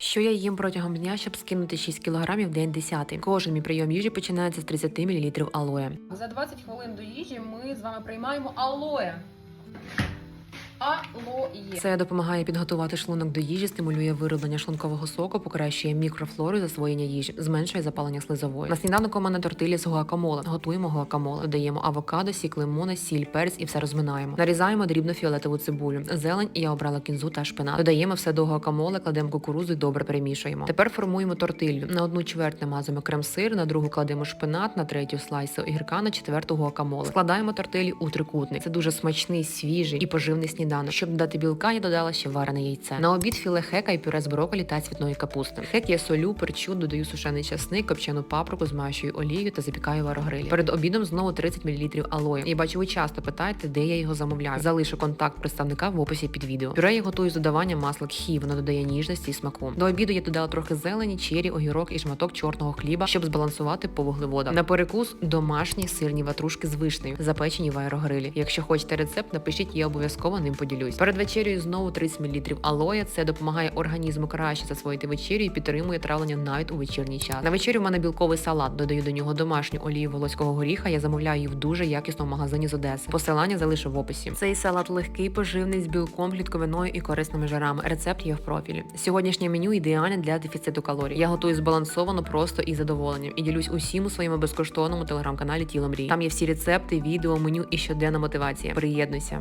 Що я їм протягом дня, щоб скинути 6 кг в день 10. Кожен мій прийом їжі починається з 30 мл алоє. За 20 хвилин до їжі ми з вами приймаємо алоє. Алоє. Це допомагає підготувати шлунок до їжі, стимулює вироблення шлункового соку, покращує мікрофлору засвоєння їжі, зменшує запалення слизової. На сніданок у мене тортилі з гуакамоле. Готуємо гуакамоле, додаємо авокадо, сік лимона, сіль, перець і все розминаємо. Нарізаємо дрібну фіолетову цибулю, зелень, і я обрала кінзу та шпинат. Додаємо все до гуакамоле, кладемо кукурузу і добре перемішуємо. Тепер формуємо тортилью. На одну чверть намазуємо крем-сир, на другу кладемо шпинат, на третю слайси огірка, на четверту гуакамоле. Складаємо тортилі у трикутник. Це дуже смачний, свіжий і поживний сніданок. Щоб додати білка, я додала ще варене яйце. На обід філе хека і пюре з брокколі та цвітної капусти. Хек я солю, перчу, додаю сушений часник, копчену паприку, змащую олією та запікаю в аерогрилі. Перед обідом знову 30 мл алою. Я бачу, ви часто питаєте, де я його замовляю. Залишу контакт представника в описі під відео. Пюре я готую з додаванням масла кхі, воно додає ніжності і смаку. До обіду я додала трохи зелені, чері, огірок і шматок чорного хліба, щоб збалансувати по вуглеводам. На перекус домашні сирні ватрушки з вишнею, запечені в аерогрилі. Якщо хочете рецепт, напишіть, я обов'язково ним поділюсь. Перед вечерею знову 30 мл алоя. Це допомагає організму краще засвоїти вечерю і підтримує травлення навіть у вечірній час. На вечерю в мене білковий салат. Додаю до нього домашню олію волоського горіха. Я замовляю її в дуже якісному магазині з Одеси. Посилання залишу в описі. Цей салат легкий, поживний з білком, клітковиною і корисними жарами. Рецепт є в профілі. Сьогоднішнє меню ідеальне для дефіциту калорій. Я готую збалансовано, просто і задоволенням. І ділюсь усім у своєму безкоштовному телеграм-каналі Тіло Мрій. Там є всі рецепти, відео, меню і щоденна мотивація. Приєднуйся.